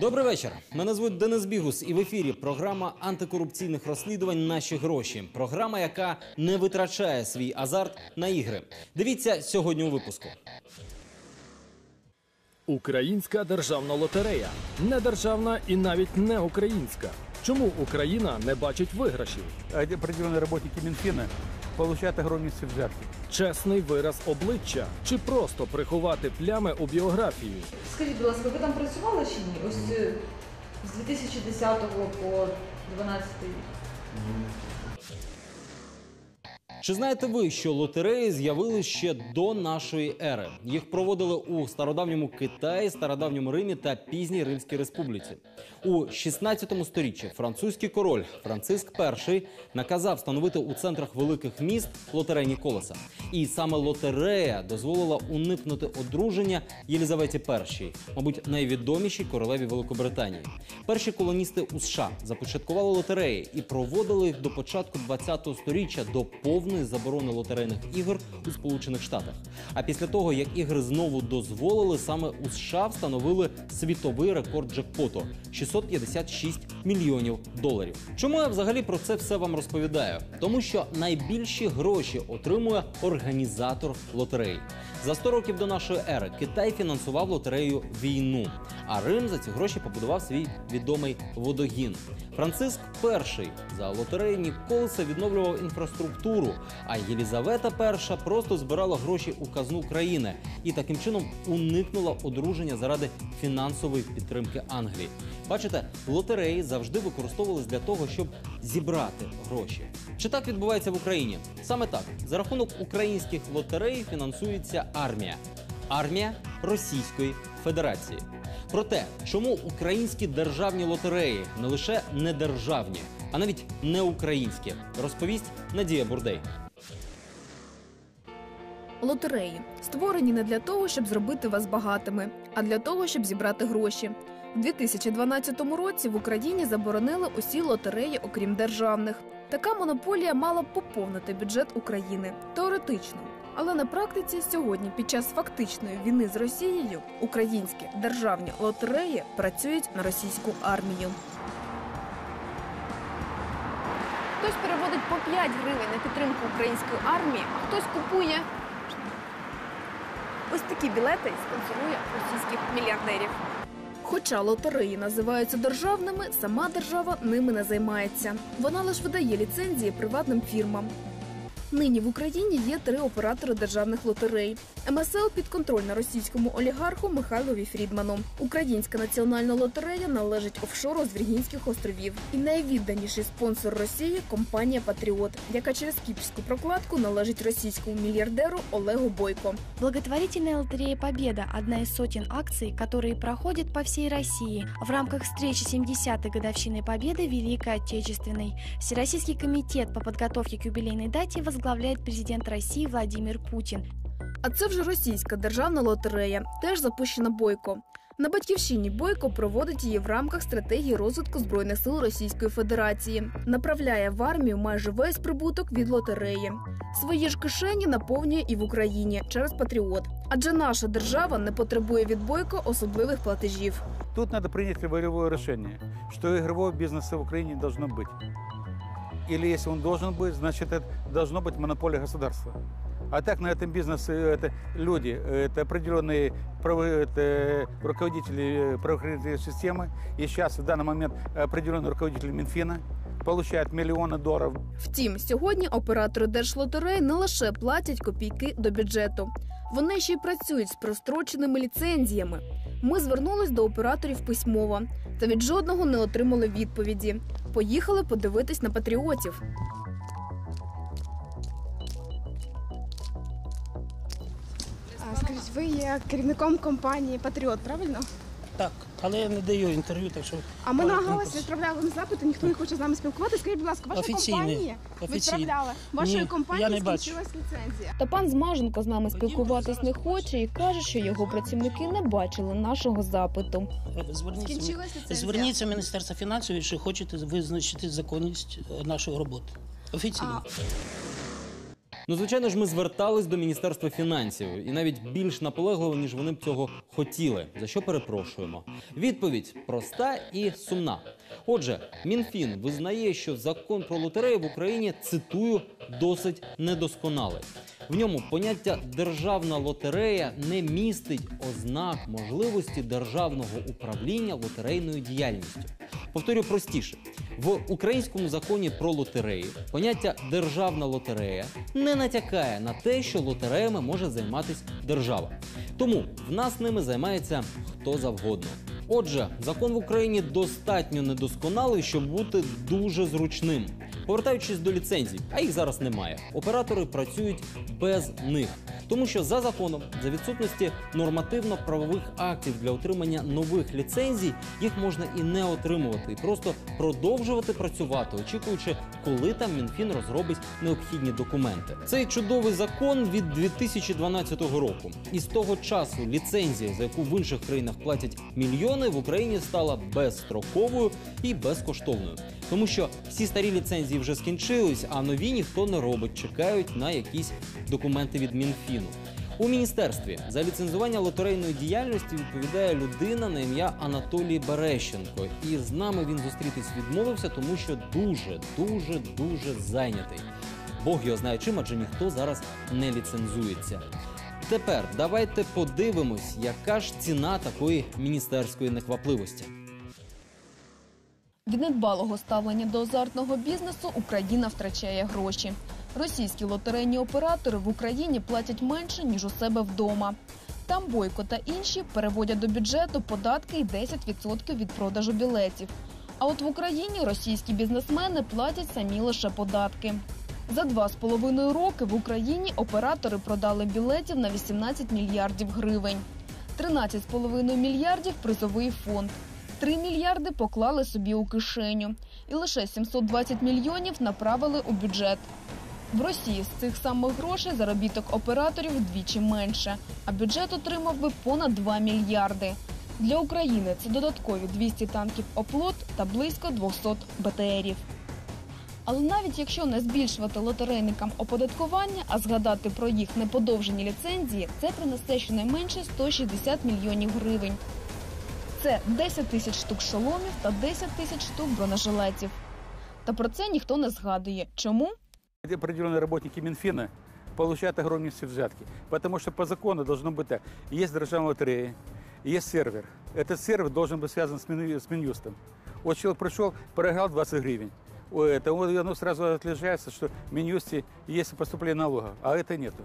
Добрий вечір. Мене звуть Денис Бігус, і в ефірі програма антикорупційних розслідувань Наші гроші. Програма, яка не витрачає свій азарт на ігри. Дивіться сьогодні у випуску. Українська державна лотерея не державна і навіть не українська. Чому Україна не бачить виграшів? определенные работники Минфина получают огромные взятки. Чесний вираз обличчя чи просто приховати плями у біографії? Скажіть, будь ласка, ви там працювали чи ні? Ось е, з 2010 по 12 рік. Чи знаєте ви, що лотереї з'явились ще до нашої ери? Їх проводили у стародавньому Китаї, стародавньому Римі та пізній Римській республіці. У 16 сторіччі французький король Франциск І наказав встановити у центрах великих міст лотерейні колеса. І саме лотерея дозволила уникнути одруження Єлізаветі І, мабуть, найвідомішій королеві Великобританії. Перші колоністи у США започаткували лотереї і проводили їх до початку 20-го сторіччя до повної заборони лотерейних ігор у Сполучених Штатах. А після того, як ігри знову дозволили, саме у США встановили світовий рекорд джекпоту 656 мільйонів доларів. Чому я взагалі про це все вам розповідаю? Тому що найбільші гроші отримує організатор лотерей. За 100 років до нашої ери Китай фінансував лотерею війну, а Рим за ці гроші побудував свій відомий водогін. Франциск І за лотерейні колеса відновлював інфраструктуру, а Єлізавета І просто збирала гроші у казну країни і таким чином уникнула одруження заради фінансової підтримки Англії. Бачите, лотереї завжди використовувались для того, щоб зібрати гроші. Чи так відбувається в Україні? Саме так за рахунок українських лотерей фінансується армія. Армія Російської Федерації. Про те, чому українські державні лотереї не лише не державні, а навіть не українські, розповість Надія Бурдей. Лотереї створені не для того, щоб зробити вас багатими, а для того, щоб зібрати гроші. У 2012 році в Україні заборонили усі лотереї, окрім державних. Така монополія мала б поповнити бюджет України теоретично. Але на практиці сьогодні, під час фактичної війни з Росією, українські державні лотереї працюють на російську армію. Хтось переводить по 5 гривень на підтримку української армії, а хтось купує Ось такі білети спонсорує російських мільярдерів. Хоча лотереї називаються державними, сама держава ними не займається. Вона лише видає ліцензії приватним фірмам. Нині в Україні є три оператори державних лотерей. МСЛ підконтрольна російському олігарху Михайлові Фрідману. Українська національна лотерея належить офшору з Віргінських островів. І найвідданіший спонсор Росії компанія Патріот, яка через кіпрську прокладку належить російському мільярдеру Олегу Бойко. Благотворительная лотерея «Победа» – одна из сотен акций, которые проходят по всей России в рамках встречи 70-й годовщины Победы Великой Отечественной. Всероссийский комитет по подготовке к юбилейной дате возглавляет президент России Владимир Путин. А це вже російська державна лотерея, теж запущена Бойко. На батьківщині Бойко проводить її в рамках стратегії розвитку збройних сил Російської Федерації, направляє в армію майже весь прибуток від лотереї. Свої ж кишені наповнює і в Україні через патріот. Адже наша держава не потребує від Бойко особливих платежів. Тут надо принять волевое решение, что игрового бизнеса в Украине не должно быть Или если он должен быть, значит это должно быть монополия государства. А так на этом бизнесе это люди, это определенные право- это руководители э, правоохранительной системы. И сейчас в данный момент определенные руководители Минфина получают миллионы долларов Втім, сьогодні оператори держлотерей не лише платять копійки до бюджету, вони ще й працюють з простроченими ліцензіями. Ми звернулись до операторів письмово та від жодного не отримали відповіді. Поїхали подивитись на патріотів. А, Скажіть, ви є керівником компанії Патріот, правильно? Так, але я не даю інтерв'ю, так що А ми намагалися відправляли вам запити, ніхто не хоче з нами спілкуватися. Скажіть, будь ласка, ваша Офіційний. компанія Офіційний. відправляла вашої Ні, компанії не бачу. скінчилась ліцензія. Та пан Змаженко з нами спілкуватись не хоче і каже, що його працівники не бачили нашого запиту. зверніться, Скінчилась ліцензія. зверніться в Міністерство фінансів, якщо хочете визначити законність е, нашої роботи. Офіційно. Ну, звичайно ж, ми звертались до Міністерства фінансів і навіть більш наполегливо, ніж вони б цього хотіли. За що перепрошуємо? Відповідь проста і сумна. Отже, Мінфін визнає, що закон про лотереї в Україні цитую досить недосконалий. В ньому поняття державна лотерея не містить ознак можливості державного управління лотерейною діяльністю. Повторю простіше: в українському законі про лотереї поняття державна лотерея не натякає на те, що лотереями може займатися держава. Тому в нас ними займається хто завгодно. Отже, закон в Україні достатньо недосконалий, щоб бути дуже зручним. Повертаючись до ліцензій, а їх зараз немає. Оператори працюють без них, тому що за законом, за відсутності нормативно-правових актів для отримання нових ліцензій, їх можна і не отримувати, і просто продовжувати працювати, очікуючи, коли там Мінфін розробить необхідні документи. Цей чудовий закон від 2012 року. І з того часу ліцензія, за яку в інших країнах платять мільйони, в Україні стала безстроковою і безкоштовною. Тому що всі старі ліцензії вже скінчились, а нові ніхто не робить, чекають на якісь документи від Мінфіну. У міністерстві за ліцензування лотерейної діяльності відповідає людина на ім'я Анатолій Берещенко. І з нами він зустрітись відмовився, тому що дуже, дуже, дуже зайнятий. Бог його знає чим, адже ніхто зараз не ліцензується. Тепер давайте подивимось, яка ж ціна такої міністерської неквапливості. Від недбалого ставлення до азартного бізнесу Україна втрачає гроші. Російські лотерейні оператори в Україні платять менше ніж у себе вдома. Там бойко та інші переводять до бюджету податки і 10% від продажу білетів. А от в Україні російські бізнесмени платять самі лише податки. За два з половиною роки в Україні оператори продали білетів на 18 мільярдів гривень. 13,5 мільярдів призовий фонд. 3 мільярди поклали собі у кишеню, і лише 720 мільйонів направили у бюджет. В Росії з цих самих грошей заробіток операторів вдвічі менше, а бюджет отримав би понад 2 мільярди. Для України це додаткові 200 танків оплот та близько 200 БТРів. Але навіть якщо не збільшувати лотерейникам оподаткування, а згадати про їх неподовжені ліцензії, це принесе щонайменше 160 мільйонів гривень. Це 10 тисяч штук шоломів та 10 тисяч штук бронежилетів. Та про це ніхто не згадує. Чому? Определенные работники Минфина получают огромнейшие взятки. Потому что по закону должно быть так. Есть державная лотерея, есть сервер. Этот сервер должен быть связан с, Мин- с Минюстом. Вот человек пришел, проиграл 20 гривен. У этого оно сразу отлежается, что в Минюсте есть поступление налогов, а это нету.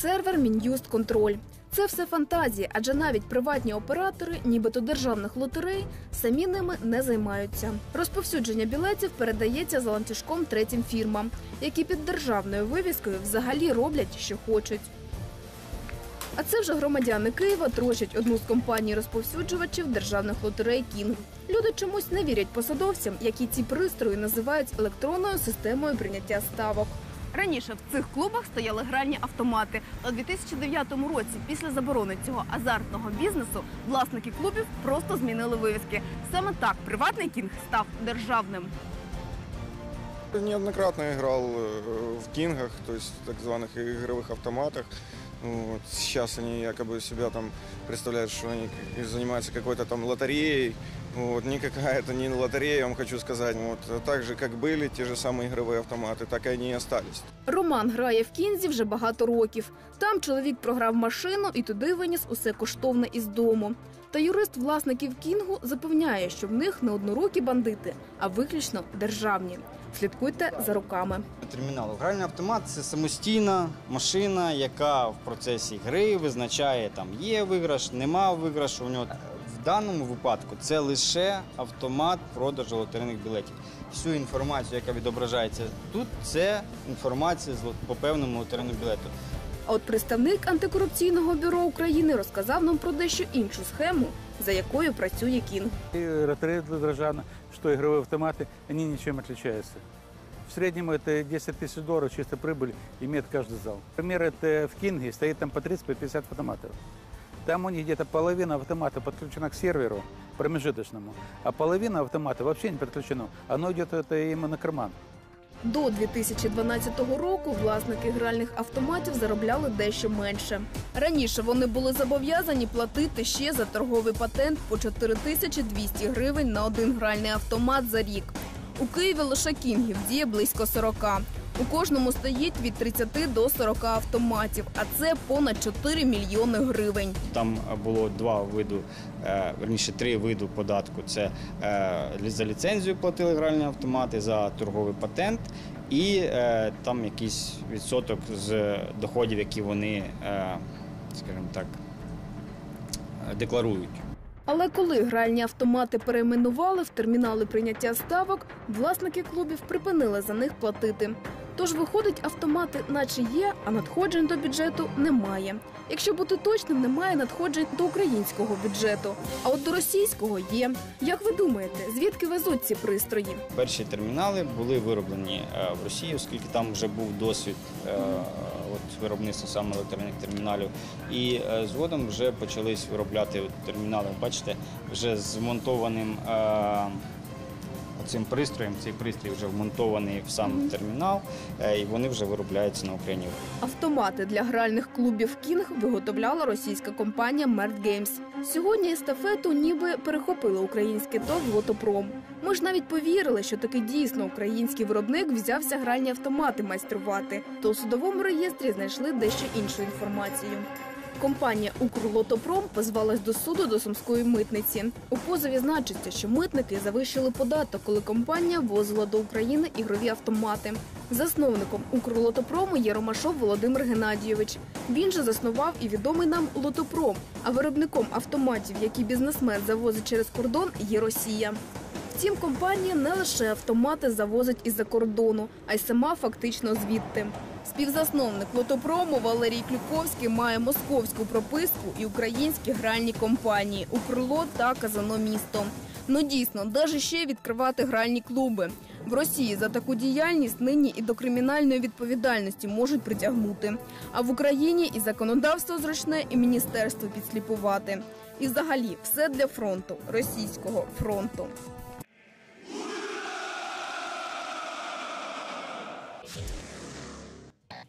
Сервер Мін'юст контроль. Це все фантазії, адже навіть приватні оператори, нібито державних лотерей, самі ними не займаються. Розповсюдження білетів передається за ланцюжком третім фірмам, які під державною вивіскою взагалі роблять, що хочуть. А це вже громадяни Києва трощать одну з компаній розповсюджувачів державних лотерей Кінг. Люди чомусь не вірять посадовцям, які ці пристрої називають електронною системою прийняття ставок. Раніше в цих клубах стояли гральні автомати. А у 2009 році, після заборони цього азартного бізнесу, власники клубів просто змінили вивіски. Саме так приватний кінг став державним. Неоднократно играл э, в кингах, то есть так званых игровых автоматах. Вот. Сейчас они якобы себя там представляют, что они к- занимаются какой-то там лотереей. Вот. Никакая это не лотерея, я вам хочу сказать. Вот. А Так же, как были те же самые игровые автоматы, так и они и остались. Роман грає в кінзі вже багато років. Там чоловік програв машину і туди виніс усе коштовне із дому. Та юрист власників кінгу запевняє, що в них не однорукі бандити, а виключно державні. Слідкуйте за руками. терміналу. Гральний автомат це самостійна машина, яка в процесі гри визначає, там є виграш, нема виграшу. У нього в даному випадку це лише автомат продажу лотерейних білетів. Всю інформацію, яка відображається тут, це інформація з лот- по певному лотерейному білету. А от представник антикорупційного бюро України розказав нам про дещо іншу схему, за якою працює кінг. И лотерея державная, что игровые автоматы, они ничем отличаются. В среднем это 10 тысяч долларов чистой прибыли имеет каждый зал. Например, это в Кинге стоит там по 30-50 автоматов. Там у них где-то половина автомата подключена к серверу промежуточному, а половина автомата вообще не подключена. Оно идет это им на карман. До 2012 року власники гральних автоматів заробляли дещо менше. Раніше вони були зобов'язані платити ще за торговий патент по 4200 гривень на один гральний автомат за рік. У Києві лише кінгів діє близько 40. У кожному стоїть від 30 до 40 автоматів, а це понад 4 мільйони гривень. Там було два виду, е, верніше три виду податку. Це е, за ліцензію платили гральні автомати, за торговий патент і е, там якийсь відсоток з доходів, які вони, е, скажімо так, е, декларують. Але коли гральні автомати перейменували в термінали прийняття ставок, власники клубів припинили за них платити. Тож виходить, автомати, наче є, а надходжень до бюджету немає. Якщо бути точним, немає надходжень до українського бюджету. А от до російського є. Як ви думаєте, звідки везуть ці пристрої? Перші термінали були вироблені е, в Росії, оскільки там вже був досвід е, виробництва саме електронних терміналів. І е, згодом вже почались виробляти термінали. Бачите, вже з вмонтованим е, цим пристроєм. Цей пристрій вже вмонтований в сам термінал, е, і вони вже виробляються на Україні. Автомати для гральних клубів Кінг виготовляла російська компанія Mert Games. Сьогодні естафету ніби перехопило українське ТОВ «Лотопром». Ми ж навіть повірили, що таки дійсно український виробник взявся гральні автомати майструвати. То у судовому реєстрі знайшли дещо іншу інформацію. Компанія «Укрлотопром» позвалась до суду до сумської митниці. У позові значиться, що митники завищили податок, коли компанія ввозила до України ігрові автомати. Засновником «Укрлотопрому» є Ромашов Володимир Геннадійович. Він же заснував і відомий нам «Лотопром», а виробником автоматів, які бізнесмен завозить через кордон, є Росія. Втім, компанія не лише автомати завозить із-за кордону, а й сама фактично звідти. Співзасновник лотопрому Валерій Клюковський має московську прописку і українські гральні компанії Укрлот та Казано місто. Ну дійсно, де ж ще відкривати гральні клуби. В Росії за таку діяльність нині і до кримінальної відповідальності можуть притягнути. А в Україні і законодавство зручне, і міністерство підсліпувати. І взагалі все для фронту, російського фронту.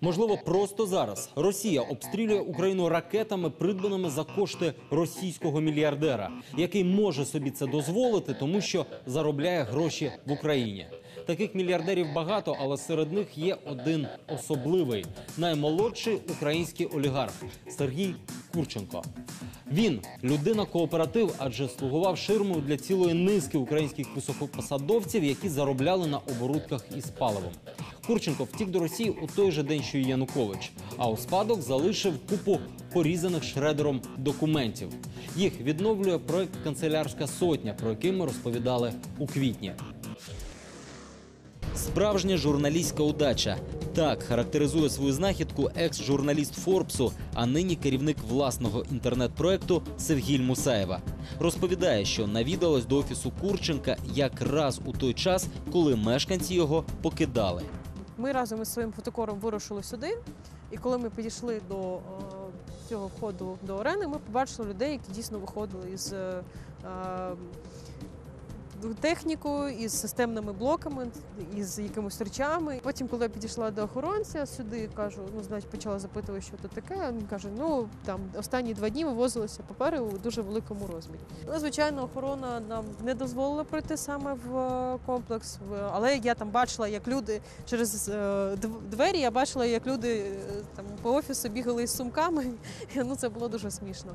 Можливо, просто зараз Росія обстрілює Україну ракетами, придбаними за кошти російського мільярдера, який може собі це дозволити, тому що заробляє гроші в Україні. Таких мільярдерів багато, але серед них є один особливий наймолодший український олігарх Сергій Курченко. Він людина кооператив, адже слугував ширмою для цілої низки українських високопосадовців, які заробляли на оборудках із паливом. Курченко втік до Росії у той же день, що й Янукович, а у спадок залишив купу порізаних шредером документів. Їх відновлює проект Канцелярська сотня, про який ми розповідали у квітні. Справжня журналістська удача. Так характеризує свою знахідку екс-журналіст Форбсу, а нині керівник власного інтернет-проекту Севгіль Мусаєва. Розповідає, що навідалась до офісу Курченка якраз у той час, коли мешканці його покидали. Ми разом із своїм фотокором вирушили сюди, і коли ми підійшли до е, цього входу до арени, ми побачили людей, які дійсно виходили із технікою, із системними блоками, із якимись речами. Потім, коли я підійшла до охоронця сюди, кажу, ну значить почала запитувати, що тут таке. Він каже: ну там останні два дні вивозилися папери у дуже великому розмірі. Ну, звичайно, охорона нам не дозволила пройти саме в е, комплекс, але я там бачила, як люди через е, двері, я бачила, як люди е, там по офісу бігали із сумками. Ну це було дуже смішно.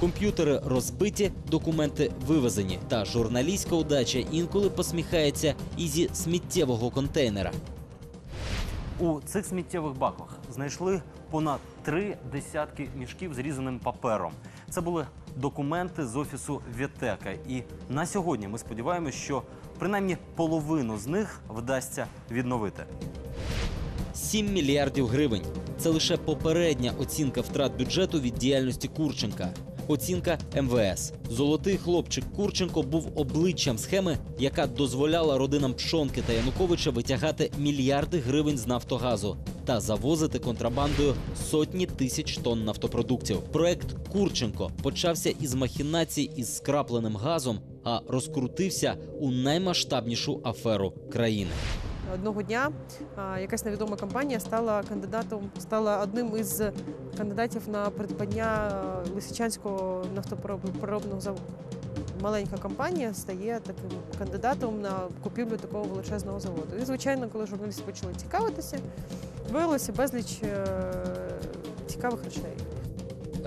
Комп'ютери розбиті, документи вивезені. Та журналістська удача інколи посміхається і зі сміттєвого контейнера. У цих сміттєвих баках знайшли понад три десятки мішків з різаним папером. Це були документи з офісу Вітека. І на сьогодні ми сподіваємося, що принаймні половину з них вдасться відновити. 7 мільярдів гривень. Це лише попередня оцінка втрат бюджету від діяльності Курченка. Оцінка МВС. Золотий хлопчик Курченко був обличчям схеми, яка дозволяла родинам Пшонки та Януковича витягати мільярди гривень з Нафтогазу та завозити контрабандою сотні тисяч тонн нафтопродуктів. Проект Курченко почався із махінацій із скрапленим газом, а розкрутився у наймасштабнішу аферу країни. Одного дня якась невідома компанія стала кандидатом, стала одним із кандидатів на придбання Лисичанського нафтопереробного заводу. Маленька компанія стає таким кандидатом на купівлю такого величезного заводу. І, звичайно, коли журналісти почали цікавитися, виявилося безліч е, цікавих речей.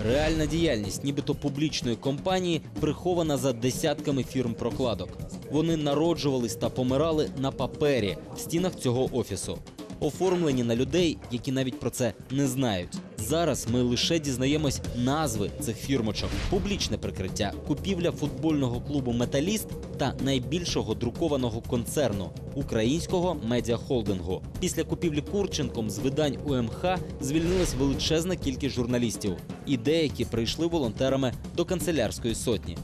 Реальна діяльність, нібито публічної компанії, прихована за десятками фірм прокладок. Вони народжувались та помирали на папері в стінах цього офісу, оформлені на людей, які навіть про це не знають. Зараз ми лише дізнаємось назви цих фірмочок: публічне прикриття, купівля футбольного клубу Металіст та найбільшого друкованого концерну українського медіахолдингу. Після купівлі Курченком з видань УМХ звільнилась величезна кількість журналістів, і деякі прийшли волонтерами до канцелярської сотні.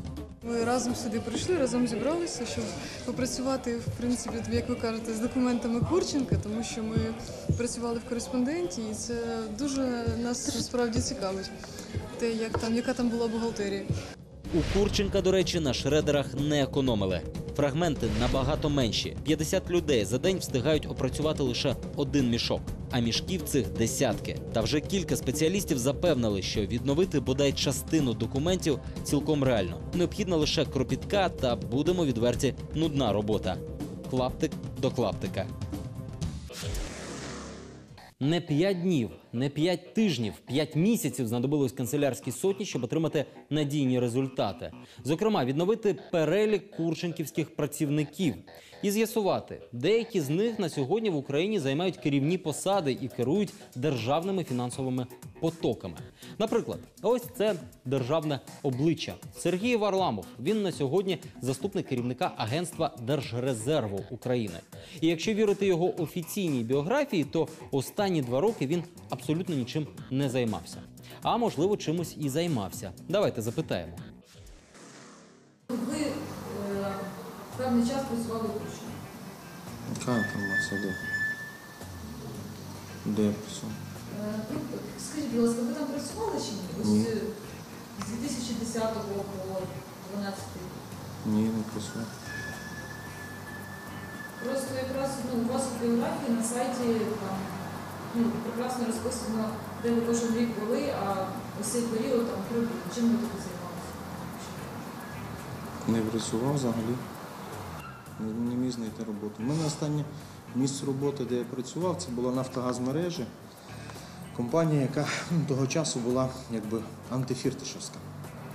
Ми разом сюди прийшли, разом зібралися, щоб попрацювати, в принципі, як ви кажете, з документами Курченка, тому що ми працювали в кореспонденті, і це дуже нас насправді цікавить. Те, як там, яка там була бухгалтерія. У Курченка, до речі, на шредерах не економили. Фрагменти набагато менші. 50 людей за день встигають опрацювати лише один мішок, а мішків цих десятки. Та вже кілька спеціалістів запевнили, що відновити бодай частину документів цілком реально. Необхідна лише кропітка та будемо відверті нудна робота. Клаптик до клаптика. Не п'ять днів, не п'ять тижнів, п'ять місяців знадобилось канцелярській сотні, щоб отримати надійні результати. Зокрема, відновити перелік курченківських працівників і з'ясувати, деякі з них на сьогодні в Україні займають керівні посади і керують державними фінансовими потоками. Наприклад, ось це державне обличчя Сергій Варламов. Він на сьогодні заступник керівника агентства Держрезерву України. І якщо вірити його офіційній біографії, то останні два роки він абсолютно нічим не займався. А можливо, чимось і займався. Давайте запитаємо. Ви е, певний час працювали у Яка інформація де? Де я працюю? Е, ви- Скажіть, будь ласка, ви там працювали чи ні? Ось Ні. е, з 2010 по 2012 Ні, не працюю. Просто якраз ну, у вас в біографії на сайті там ну, прекрасно розписано, де ви кожен рік були, а ось цей період там три. Чим ви тут займалися? Не працював взагалі. Не, міг знайти роботу. У мене останнє місце роботи, де я працював, це була Нафтогазмережі. Компанія, яка ну, того часу була якби антифіртишевська.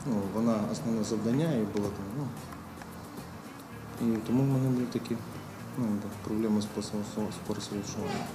Ну, вона основне завдання і було там. Ну, і тому в мене були такі ну, проблеми з пересовуванням.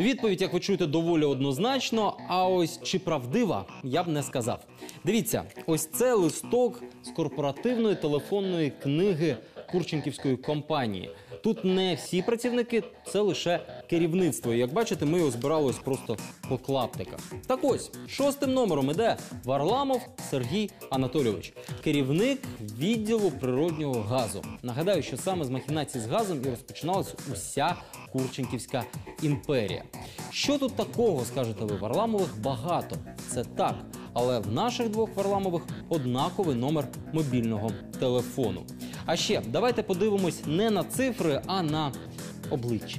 Відповідь, як ви чуєте, доволі однозначно. А ось чи правдива, я б не сказав. Дивіться, ось це листок з корпоративної телефонної книги Курченківської компанії. Тут не всі працівники, це лише керівництво. І, Як бачите, ми його збирали ось просто по клаптиках. Так ось шостим номером іде Варламов Сергій Анатолійович, керівник відділу природнього газу. Нагадаю, що саме з махінацій з газом і розпочиналась уся Курченківська імперія. Що тут такого, скажете ви, Варламових багато. Це так. Але в наших двох Варламових однаковий номер мобільного телефону. А ще давайте подивимось не на цифри, а на обличчя.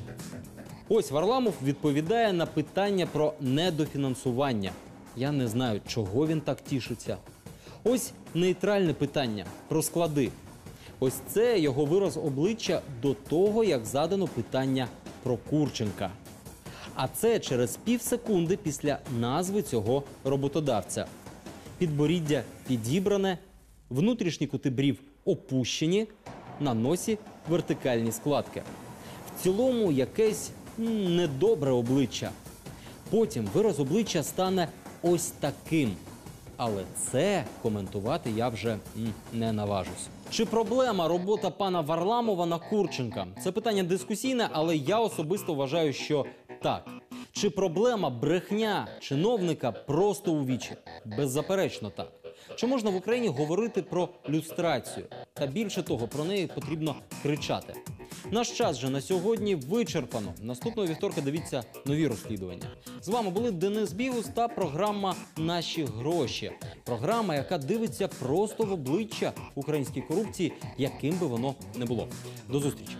Ось Варламов відповідає на питання про недофінансування. Я не знаю, чого він так тішиться. Ось нейтральне питання про склади. Ось це його вираз обличчя до того, як задано питання про Курченка. А це через пів секунди після назви цього роботодавця. Підборіддя підібране, внутрішні кути брів опущені, на носі вертикальні складки. В цілому якесь недобре обличчя. Потім вираз обличчя стане ось таким. Але це коментувати я вже не наважусь. Чи проблема робота пана Варламова на Курченка? Це питання дискусійне, але я особисто вважаю, що так. Чи проблема брехня чиновника просто у вічі? Беззаперечно так. Чи можна в Україні говорити про люстрацію? Та більше того, про неї потрібно кричати. Наш час же на сьогодні вичерпано. Наступного вівторка дивіться нові розслідування. З вами були Денис Бігус та програма Наші гроші. Програма, яка дивиться просто в обличчя українській корупції, яким би воно не було. До зустрічі.